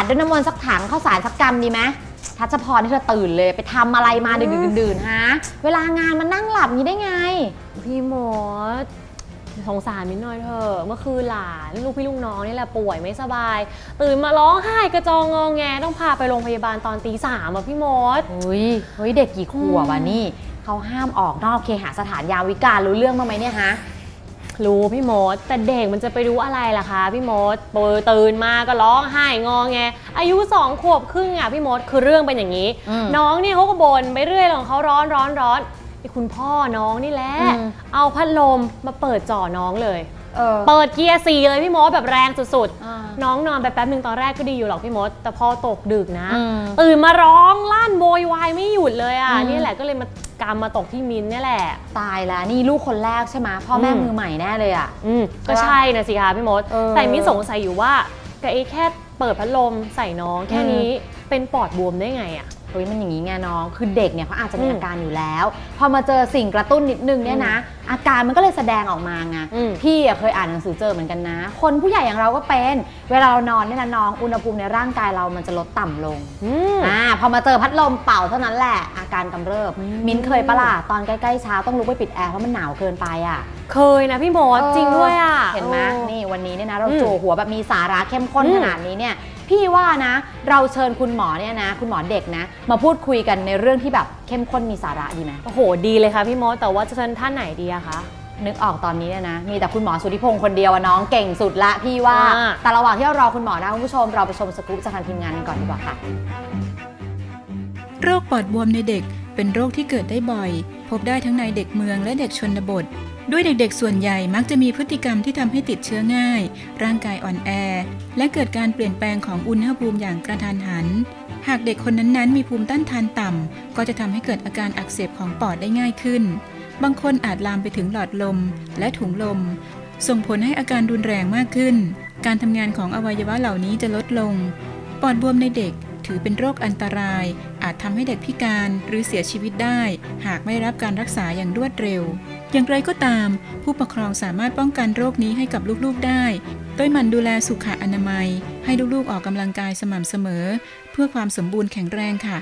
ดด้วยน้ำมนต์สักถังข้าวสารสักกำดีไหมทัชพรที่เธอตื่นเลยไปทำอะไรมาดึกๆดื่นๆฮะ เวลางานมันนั่งหลับอย่างนี้ได้ไง พี่มดสงสารมินหน่อยเถอะเมื่อคืนหลานลูกพี่ลูกน้องนี่แหละป่วยไม่สบาย ตื่นมาร้องไห้กระจองงองแงต้องพาไปโรงพยาบาลตอนตีสามอะพี่มด เฮ้ยเฮ้ยเด็กกี่ขวบอะนี่เขาห้ามออกนอกเคหสถานยามวิการรู้เรื่องบ้างไหมเนี่ยฮะ รู้พี่มดแต่เด็กมันจะไปรู้อะไรล่ะคะพี่มดเปิดตื่นมาก็ร้องไห้งอแงอายุสองขวบครึ่งอะพี่มดคือเรื่องเป็นอย่างนี้อืมน้องเนี่ยเขาก็บ่นไปเรื่อยของเขาร้อนร้อนร้อนไอ้คุณพ่อน้องนี่แหละอืมเอาพัดลมมาเปิดจ่อน้องเลยเออเปิดเกียร์สี่เลยพี่มดแบบแรงสุดๆอ่า น้องนอนไปแป๊บหนึ่งตอนแรกก็ดีอยู่หรอกพี่มด แต่พอตกดึกนะอืมตื่นมาร้องลั่นโวยวายไม่หยุดเลยอะอืมนี่แหละก็เลยมากำมาตกที่มินเนี่ยแหละ ตายแล้วนี่ลูกคนแรกใช่ไหมพ่อแม่อืมมือใหม่แน่เลยอะอืมก็ใช่ปะใช่นะสิคะพี่มดเออแต่มินสงสัยอยู่ว่ากับไอ้แค่เปิดพัดลมใส่น้องแค่อืมนี้เป็นปอดบวมได้ไงอะ เฮ้ยมันอย่างนี้ไงน้อง คือเด็กเนี่ยเขาอาจจะมีอืมอาการอยู่แล้ว พอมาเจอสิ่งกระตุ้นนิดนึงเนี่ยนะ อาการมันก็เลยแสดงออกมาไงอืมพี่อะเคยอ่านหนังสือเจอเหมือนกันนะ คนผู้ใหญ่อย่างเราก็เป็น เวลาเรานอนเนี่ยนะน้อง อุณหภูมิในร่างกายเรามันจะลดต่ำลงอืมอ่า พอมาเจอพัดลมเป่าเท่านั้นแหละ อาการกำเริบอืมมิ้นเคยปะล่ะ ตอนใกล้ๆเช้าต้องลุกไปปิดแอร์เพราะมันหนาวเกินไปอะ เคยนะพี่มดจริงด้วยอะ เห็นไหมออนี่วันนี้เนี่ยนะเราอืมโจหัวแบบมีสาระเข้มข้นอืมขนาดนี้เนี่ย พี่ว่านะ เราเชิญคุณหมอเนี่ยนะ คุณหมอเด็กนะ มาพูดคุยกันในเรื่องที่แบบเข้มข้นมีสาระดีไหมโอ้โห ดีเลยค่ะพี่มดแต่ว่าจะเชิญท่านไหนดีอะคะ นึกออกตอนนี้เนี่ยนะ มีแต่คุณหมอสุทธิพงศ์คนเดียวอะน้องเก่งสุดละพี่ว่า อ่า แต่ระหว่างที่เรารอคุณหมอนะคุณผู้ชมเราไปชมสกู๊ปจากทางทีมงานกันก่อนดีกว่าค่ะ โรคปอดบวมในเด็กเป็นโรคที่เกิดได้บ่อย พบได้ทั้งในเด็กเมืองและเด็กชนบท ด้วยเด็กๆ ส่วนใหญ่มักจะมีพฤติกรรมที่ทำให้ติดเชื้อง่าย ร่างกายอ่อนแอ และเกิดการเปลี่ยนแปลงของอุณหภูมิอย่างกระทันหัน หากเด็กคนนั้นๆ มีภูมิต้านทานต่ำ ก็จะทำให้เกิดอาการอักเสบของปอดได้ง่ายขึ้น บางคนอาจลามไปถึงหลอดลมและถุงลม ส่งผลให้อาการรุนแรงมากขึ้น การทำงานของอวัยวะเหล่านี้จะลดลง ปอดบวมในเด็กถือเป็นโรคอันตราย อาจทำให้เด็กพิการหรือเสียชีวิตได้ หากไม่รับการรักษาอย่างรวดเร็ว อย่างไรก็ตาม ผู้ปกครองสามารถป้องกันโรคนี้ให้กับลูกๆได้ โดยหมั่นดูแลสุขอนามัย ให้ลูกๆออกกำลังกายสม่ำเสมอ เพื่อความสมบูรณ์แข็งแรงค่ะ